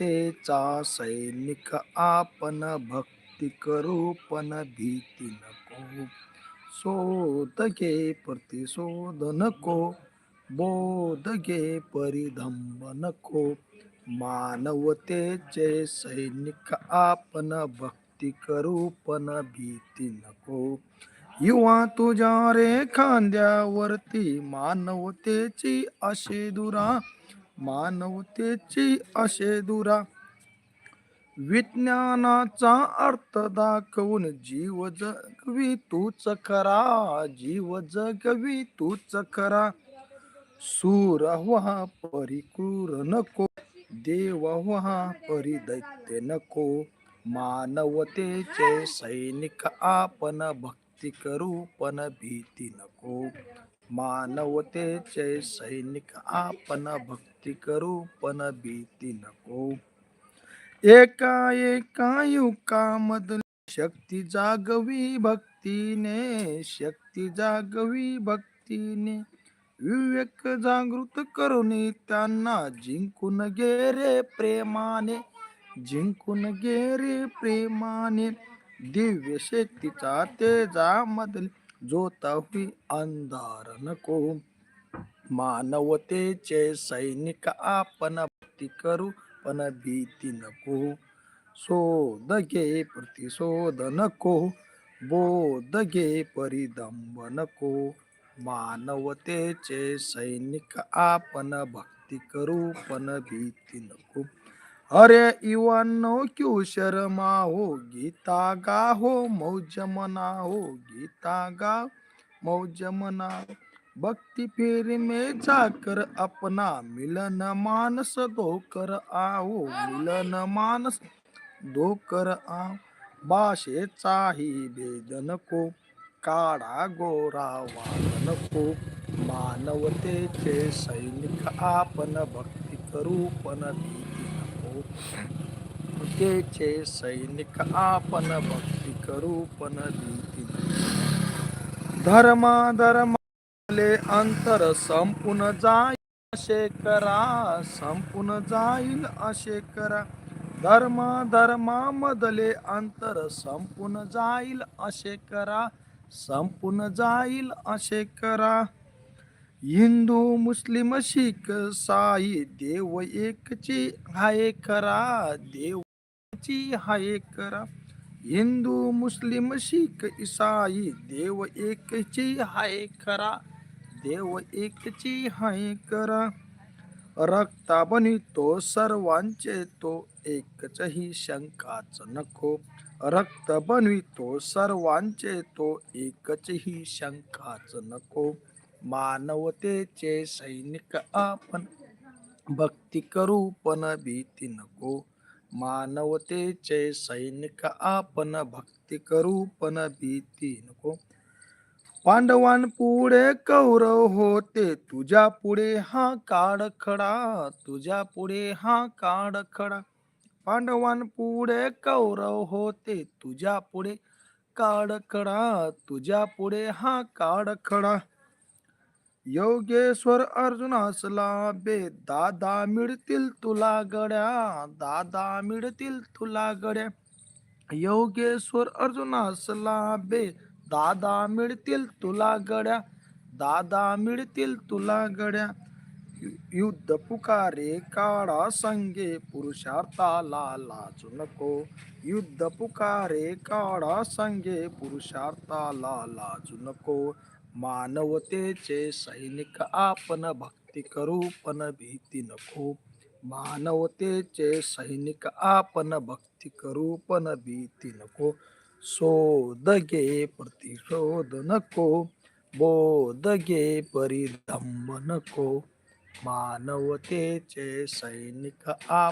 तेचा सैनिक आपण भक्ती करू पण भीती नको. शोध घे प्रतिशोध नको. बोध घे परिधंब नको. मानवतेचे सैनिक आपण भक्ती करू पण भीती नको. युवा तुझ्या रे खांद्यावरती मानवतेची अशी दुरा. मानवतेची असे दुरा. विज्ञानाचा अर्थ दाखवून जीव जगवी तूच खरा जीव जगवी तूच खरा. सूर व्हा परिक्रूर नको देव व्हा परिदैत्य नको. मानवतेचे सैनिक आपण भक्ती करू पण भीती नको. मानवतेचे सैनिक आपण भक्ती करू पण भीती नको. एका एका युगामधली शक्ती जागवी भक्तीने शक्ती जागवी भक्तीने. विवेक जागृत करून त्यांना जिंकून गेरे प्रेमाने जिंकून गेरे प्रेमाने. दिव्य शक्तीचा तेजामधील जोता होई अंधार नको। मानवतेचे सैनिक आपण भक्ती करू पण भीती नको। शोध घे प्रतिशोध नको। बोध घे परिदंब नको। मानवतेचे सैनिक आपण भक्ती करू पण भीती नको। अरे युवांनो क्यू शर्मा हो गीता गा हो मौज मना हो गीता गा मौज मना। भक्ति फिर में जाकर अपना मिलन मानस दो कर आओ मिलन मानस दो कर आओ भाषेचाही भेद नको काळा गोरा वाद नको मानवतेचे सैनिक आपण भक्ती करू पण भीती सैनिक आपण भक्ती करू पण भीती धर्मा धर्माले अंतर संपून जाईल असे करा संपून जाईल असे करा. धर्म धर्मामधले अंतर संपून जाईल असे करा संपून जाईल असे करा. हिंदू मुस्लिम शीख साई देव एकची हाय करा देवची हाय करा. हिंदू मुस्लिम शीख ईसाई देव एकची हाय करा देव एकची हाय करा. रक्ता बनितो सर्वांचे तो एकच ही शंकाच नको. रक्त बनवितो सर्वांचे तो एकच ही शंकाच नको. मानवतेचे सैनिक आपण. भक्ती करू पण भीती नको. मानवतेचे सैनिक आपण भक्ती करू पण भीती नको. पांडवान पुढे कौरव होते. तुझ्या पुढे हा काड खडा. तुझ्या पुढे हा काड खडा. पांडवां पुढे कौरव होते. तुझ्या पुढे काड खडा. तुझ्या पुढे हा काड खडा. योगेश्वर अर्जुन अर्जुनास बे दादा मिळतील तुला गड्या दादा मिळतील तुला गड्या. योगेश्वर अर्जुन हसला बे दादा मिळतील तुला गड्या दादा मिळतील तुला गड्या. युद्ध पुकारे काळा संगे पुरुषार्थाला लाजू नको. युद्ध पुकारे काळा संगे पुरुषार्थाला लाजू नको. मानवतेचे सैनिक आपण भक्ती करू, पण भीती नको। मानवतेचे सैनिक आपण भक्ती करू, पण भीती नको। शोध प्रतिशोध नको। बोध घे परिदंब नको। मानवतेचे सैनिक आप